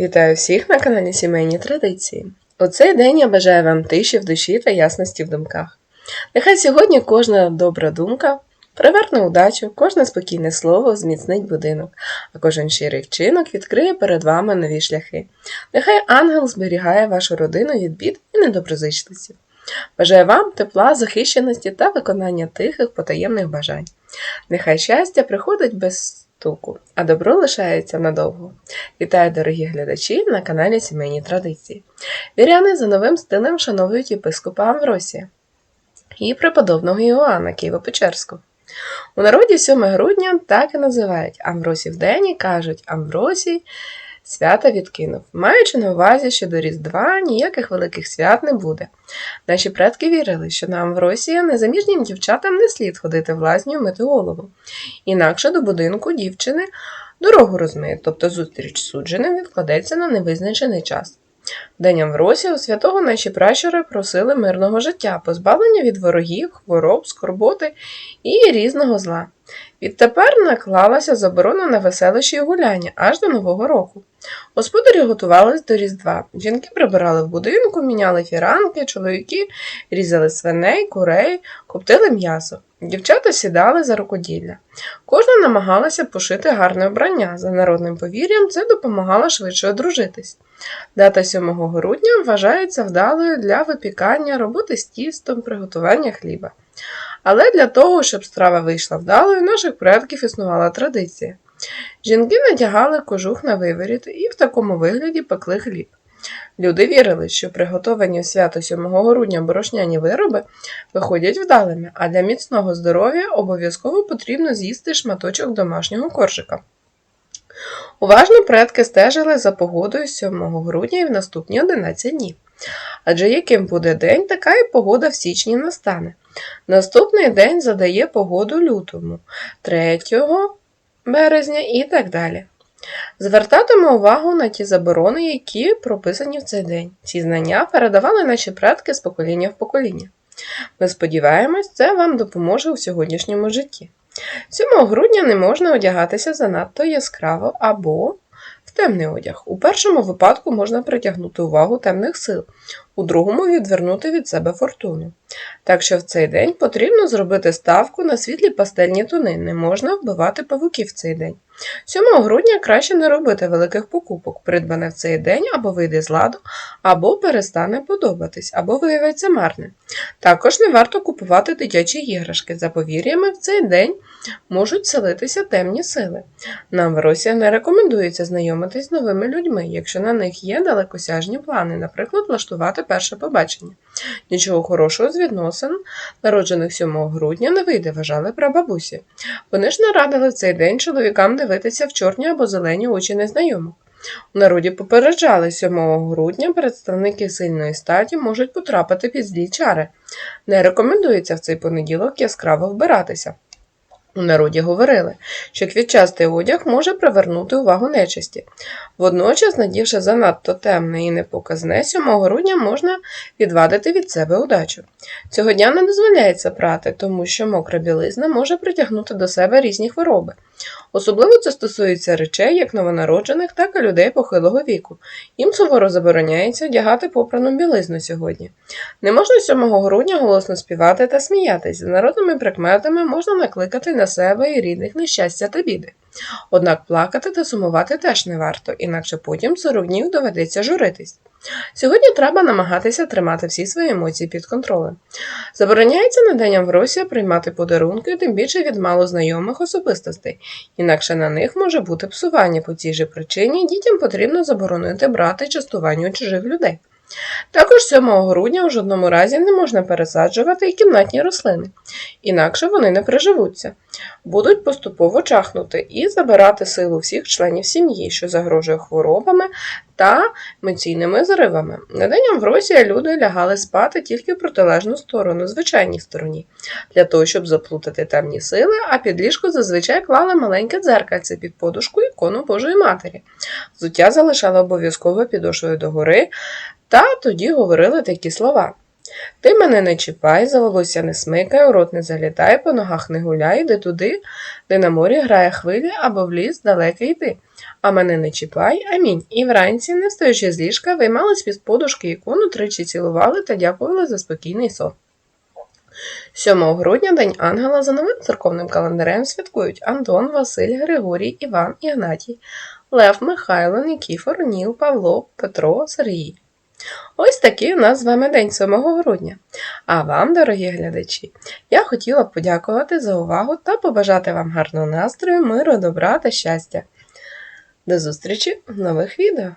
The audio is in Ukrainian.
Вітаю всіх на каналі Сімейні Традиції. У цей день я бажаю вам тиші в душі та ясності в думках. Нехай сьогодні кожна добра думка приверне удачу, кожне спокійне слово зміцнить будинок, а кожен щирий вчинок відкриє перед вами нові шляхи. Нехай ангел зберігає вашу родину від бід і недоброзичливців. Бажаю вам тепла, захищеності та виконання тихих потаємних бажань. Нехай щастя приходить без стуку, а добро лишається надовго. Вітаю, дорогі глядачі, на каналі Сімейні Традиції. Віряни за новим стилем шановують єпископа Амвросія і преподобного Іоанна Києво-Печерського. У народі 7 грудня так і називають Амвросів день і кажуть Амвросій свята відкинув, маючи на увазі, що до Різдва ніяких великих свят не буде. Наші предки вірили, що нам в Росії незаміжнім дівчатам не слід ходити в лазню мити голову. Інакше до будинку дівчини дорогу розмиє, тобто зустріч з судженим відкладеться на невизначений час. День Амвросія у святого наші пращури просили мирного життя, позбавлення від ворогів, хвороб, скорботи і різного зла. Відтепер наклалася заборона на веселощі і гуляння аж до Нового року. Господарі готувались до Різдва. Жінки прибирали в будинку, міняли фіранки, чоловіки різали свиней, курей, коптили м'ясо. Дівчата сідали за рукоділля. Кожна намагалася пошити гарне вбрання. За народним повір'ям це допомагало швидше одружитись. Дата 7 грудня вважається вдалою для випікання, роботи з тістом, приготування хліба. Але для того, щоб страва вийшла вдалою, наших предків існувала традиція. Жінки надягали кожух на виворіт і в такому вигляді пекли хліб. Люди вірили, що приготовані у свято 7 грудня борошняні вироби виходять вдалими, а для міцного здоров'я обов'язково потрібно з'їсти шматочок домашнього коржика. Уважно предки стежили за погодою 7 грудня і в наступні 11 днів. Адже яким буде день, така і погода в січні настане. Наступний день задає погоду лютому, 3 березня і так далі. Звертатимемо увагу на ті заборони, які прописані в цей день. Ці знання передавали наші предки з покоління в покоління. Ми сподіваємось, це вам допоможе у сьогоднішньому житті. 7 грудня не можна одягатися занадто яскраво або в темний одяг. У першому випадку можна притягнути увагу темних сил, у другому відвернути від себе фортуну. Так що в цей день потрібно зробити ставку на світлі пастельні тони, не можна вбивати павуків в цей день. 7 грудня краще не робити великих покупок, придбане в цей день або вийде з ладу, або перестане подобатись, або виявиться марним. Також не варто купувати дитячі іграшки. За повір'ями, в цей день можуть селитися темні сили. Нам в Росії не рекомендується знайомитись з новими людьми, якщо на них є далекосяжні плани, наприклад, влаштувати перше побачення. Нічого хорошого з відносин, народжених 7 грудня, не вийде, вважали прабабусі. Вони ж не радили в цей день чоловікам дивитися в чорні або зелені очі незнайомих. У народі попереджали 7 грудня представники сильної статі можуть потрапити під злі чари. Не рекомендується в цей понеділок яскраво вбиратися. У народі говорили, що квітчастий одяг може привернути увагу нечисті. Водночас, надівши занадто темне і непоказне, 7 грудня можна відвадити від себе удачу. Цього дня не дозволяється прати, тому що мокра білизна може притягнути до себе різні хвороби. Особливо це стосується речей як новонароджених, так і людей похилого віку. Їм суворо забороняється одягати попрану білизну сьогодні. Не можна 7 грудня голосно співати та сміятись. За народними прикметами можна накликати на себе і рідних нещастя та біди. Однак плакати та сумувати теж не варто, інакше потім 40 днів доведеться журитись. Сьогодні треба намагатися тримати всі свої емоції під контролем. Забороняється на день Амвросія приймати подарунки, тим більше від малознайомих особистостей, інакше на них може бути псування по цій же причині, дітям потрібно заборонити брати частування у чужих людей. Також 7 грудня у жодному разі не можна пересаджувати і кімнатні рослини, інакше вони не приживуться, будуть поступово чахнути і забирати силу всіх членів сім'ї, що загрожує хворобами та емоційними зривами. На день Амвросія люди лягали спати тільки в протилежну сторону, звичайній стороні, для того, щоб заплутати темні сили, а під ліжко зазвичай клали маленьке дзеркальце під подушку ікону Божої Матері. Взуття залишали обов'язково підошвою догори, та тоді говорили такі слова. Ти мене не чіпай, за волосся не смикай, у рот не залітай, по ногах не гуляй, йди туди, де на морі грає хвилі, або в ліс далеко йди. А мене не чіпай, амінь. І вранці, не встаючи з ліжка, виймали з-під подушки ікону, тричі цілували та дякували за спокійний сон. 7 грудня День Ангела за новим церковним календарем святкують Антон, Василь, Григорій, Іван, Ігнатій, Лев, Михайло, Нікіфор, Ніл, Павло, Петро, Сергій. Ось такий у нас з вами день 7 грудня. А вам, дорогі глядачі, я хотіла б подякувати за увагу та побажати вам гарного настрою, миру, добра та щастя. До зустрічі в нових відео!